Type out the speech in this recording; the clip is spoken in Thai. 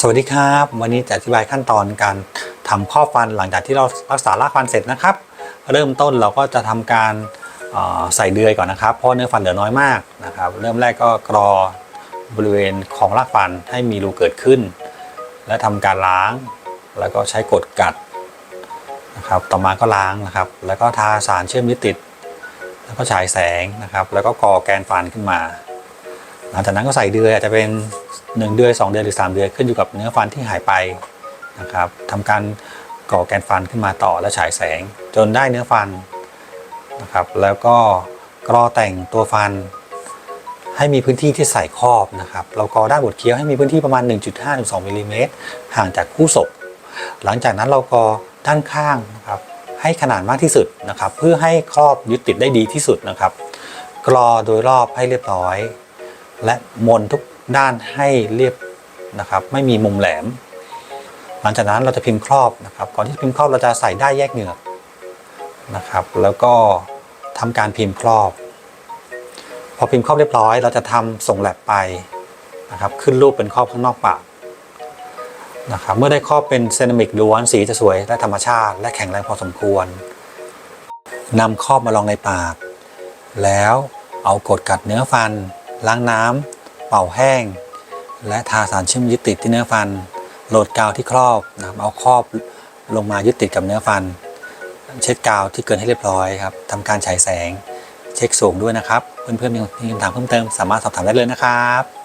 สวัสดีครับ วันนี้จะอธิบายขั้นตอนการทำข้อฟันหลังจากที่เรารักษารากฟันเสร็จนะครับ เริ่มต้นเราก็จะทำการใส่เดือยก่อนนะครับ เพราะเนื้อฟันเหลือน้อยมากนะครับ เริ่มแรกก็กรอบริเวณของรากฟันให้มีรูเกิดขึ้น และทำการล้าง แล้วก็ใช้กดกัดนะครับ ต่อมาก็ล้างนะครับ แล้วก็ทาสารเชื่อมยึดติด แล้วก็ฉายแสงนะครับ แล้วก็กอแกนฟันขึ้นมา หลังจากนั้นก็ใส่เดือยอาจจะเป็น 1 เดือน2เดือนหรือ 3 เดือนขึ้นอยู่กับเนื้อฟันที่หายไปนะครับทำการก่อแกนฟันขึ้นมาต่อและฉายแสง จนได้เนื้อฟันนะครับแล้วก็กรอแต่งตัวฟัน ให้มีพื้นที่ที่ใส่ครอบนะครับเรากรอด้านบดเคี้ยวให้มีพื้นที่ประมาณ 1.5ถึง2มิลลิเมตรห่างจากคู่ศพหลังจากนั้นเรากรอด้านข้างนะครับให้ขนาดมากที่สุดนะครับ เพื่อให้ครอบยึดติดได้ดีที่สุดนะครับ กรอโดยรอบให้เรียบร้อย และมนทุกด้านให้เรียบนะครับไม่มีมุมแหลม หลังจากนั้นเราจะพิมพ์ครอบนะครับ ก่อนที่จะพิมพ์ครอบเราจะใส่ได้ายแยกเหงือกนะครับ แล้วก็ทำการพิมพ์ครอบ พอพิมพ์ครอบเรียบร้อย เราจะทำส่งแลบไปนะครับ ขึ้นรูปเป็นครอบข้างนอกปากนะครับเมื่อได้ครอบเป็นเซรามิกล้วนสีจะสวยและธรรมชาติ และแข็งแรงพอสมควรนำครอบมาลองในปาก แล้วเอากดกัดเนื้อฟัน ล้างน้ำ เป่าแห้ง และทาสารเชื่อมยึดติดที่เนื้อฟัน โหลดกาวที่ครอบนะครับเอาครอบลงมายึดติดกับเนื้อฟัน เช็ดกาวที่เกินให้เรียบร้อยครับทำการฉายแสง เช็คสูงด้วยนะครับ เพื่อนๆมีมีคำถามเพิ่มเติมสามารถสอบถามได้เลยนะครับ